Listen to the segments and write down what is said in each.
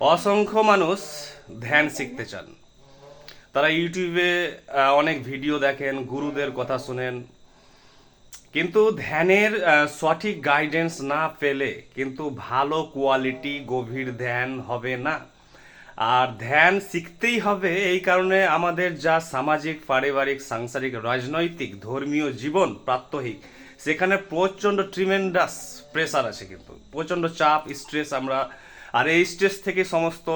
অসংখ্য মানুষ ধ্যান শিখতে চান। তারা ইউটিউবে অনেক ভিডিও দেখেন, গুরুদের কথা শুনেন। কিন্তু ধ্যানের সঠিক গাইডেন্স না পেলে কিন্তু ভালো কোয়ালিটি গভীর ধ্যান হবে না। আর ধ্যান শিখতেই হবে এই কারণে আমাদের যা সামাজিক, পারিবারিক, সাংসারিক, রাজনৈতিক, ধর্মীয় জীবন প্রাত্যহিক, সেখানে প্রচণ্ড ট্রিমেন্ডাস প্রেসার আছে কিন্তু। প্রচণ্ড চাপ স্ট্রেস আমরা আর এই স্ট্রেস থেকে সমস্ত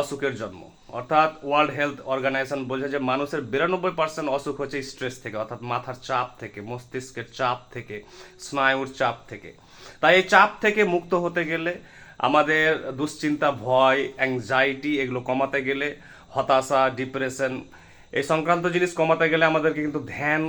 অসুখের জন্ম। অর্থাৎ ওয়ার্ল্ড হেলথ অর্গানাইজেশন বলছে যে, মানুষের বিরানব্বই পার্সেন্ট অসুখ হচ্ছে স্ট্রেস থেকে, অর্থাৎ মাথার চাপ থেকে, মস্তিষ্কের চাপ থেকে, স্নায়ুর চাপ থেকে। তাই এই চাপ থেকে মুক্ত হতে গেলে আমাদের দুশ্চিন্তা, ভয় অ্যাংজাইটি এগুলো কমাতে গেলে, হতাশা ডিপ্রেশন এই সংক্রান্ত জিনিস কমাতে গেলে আমাদেরকে কিন্তু ধ্যান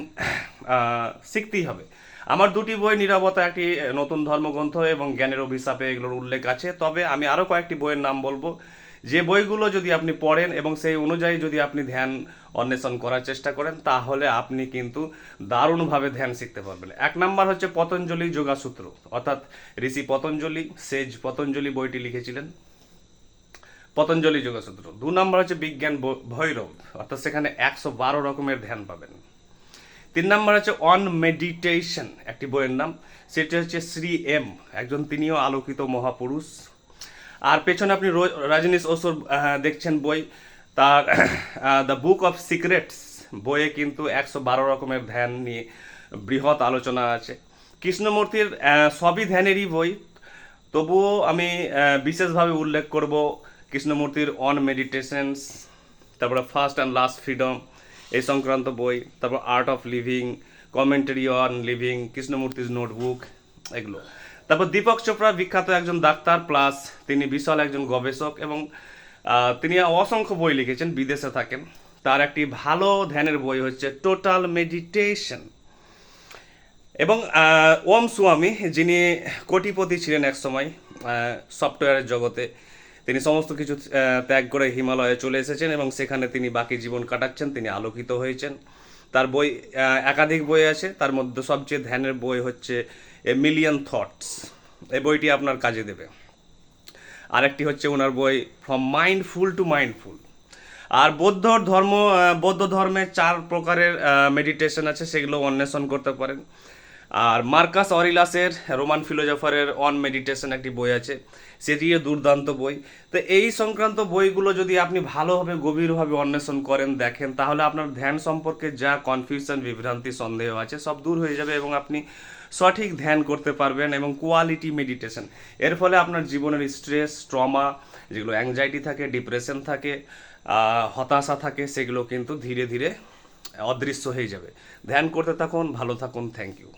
শিখতেই হবে। আমার দুটি বই নিরাপত্তা একটি নতুন ধর্মগ্রন্থ এবং জ্ঞানের অভিশাপে এগুলোর উল্লেখ আছে। তবে আমি আরও কয়েকটি বইয়ের নাম বলব। যে বইগুলো যদি আপনি পড়েন এবং সেই অনুযায়ী যদি আপনি ধ্যান অন্বেষণ করার চেষ্টা করেন, তাহলে আপনি কিন্তু দারুণভাবে ধ্যান শিখতে পারবেন। এক নাম্বার হচ্ছে পতঞ্জলি যোগাসূত্র, অর্থাৎ ঋষি পতঞ্জলি, সেজ পতঞ্জলি বইটি লিখেছিলেন। পতঞ্জলি যোগাসূত্র। দু নম্বর হচ্ছে বিজ্ঞান ভৈরব, অর্থাৎ সেখানে একশো বারো রকমের ধ্যান পাবেন। তিন নম্বর হচ্ছে অন মেডিটেশন একটি বইয়ের নাম। সেটি হচ্ছে শ্রী এম, একজন তিনিও আলোকিত মহাপুরুষ। আর পেছনে আপনি রজনীশ ওসুর দেখছেন বই। তার দ্য বুক অফ সিক্রেটস বইয়ে কিন্তু একশো বারো রকমের ধ্যান নিয়ে বৃহৎ আলোচনা আছে। কৃষ্ণমূর্তির সবই ধ্যানেরই বই। তবুও আমি বিশেষভাবে উল্লেখ করব কৃষ্ণমূর্তির অন মেডিটেশনস তারপরে ফার্স্ট অ্যান্ড লাস্ট ফ্রিডম এই সংক্রান্ত বই, তারপর art of living commentary on living কৃষ্ণমূর্তির notebook এগুলো। তারপর দীপক চোপড়া বিখ্যাত একজন ডাক্তার প্লাস তিনি বিশাল একজন গবেষক এবং তিনি অসংখ্য বই লিখেছেন, বিদেশে থাকেন। তার একটি ভালো ধ্যানের বই হচ্ছে টোটাল মেডিটেশন এবং ওম স্বামী যিনি কোটিপতি ছিলেন একসময় সফটওয়্যারের জগতে তিনি সমস্ত কিছু ত্যাগ করে হিমালয়ে চলে এসেছেন এবং সেখানে তিনি বাকি জীবন কাটাচ্ছেন, তিনি আলোকিত হয়েছেন। তার বই একাধিক বই আছে, তার মধ্যে সবচেয়ে ধ্যানের বই হচ্ছে এ মিলিয়ন থটস এই বইটি আপনার কাজে দেবে। আরেকটি হচ্ছে ওনার বই ফ্রম মাইন্ডফুল টু মাইন্ডফুল আর বৌদ্ধ ধর্ম বৌদ্ধ ধর্মে চার প্রকারের মেডিটেশন আছে, সেগুলো অন্বেষণ করতে পারেন। আর মার্কাস অরিলাসের, রোমান ফিলোজফারের অন মেডিটেশন একটি বই আছে সেটিও দুর্দান্ত বই। তো এই সংক্রান্ত বইগুলো যদি আপনি ভালোভাবে, গভীরভাবে অন্বেষণ করেন, দেখেন, তাহলে আপনার ধ্যান সম্পর্কে যা কনফিউশন বিভ্রান্তি, সন্দেহ আছে, সব দূর হয়ে যাবে এবং আপনি সঠিক ধ্যান করতে পারবেন এবং কোয়ালিটি মেডিটেশন এর ফলে আপনার জীবনের স্ট্রেস ট্রমা যেগুলো অ্যাংজাইটি থাকে ডিপ্রেশন থাকে হতাশা থাকে, সেগুলো কিন্তু ধীরে ধীরে অদৃশ্য হয়ে যাবে। ধ্যান করতে থাকুন, ভালো থাকুন থ্যাংক ইউ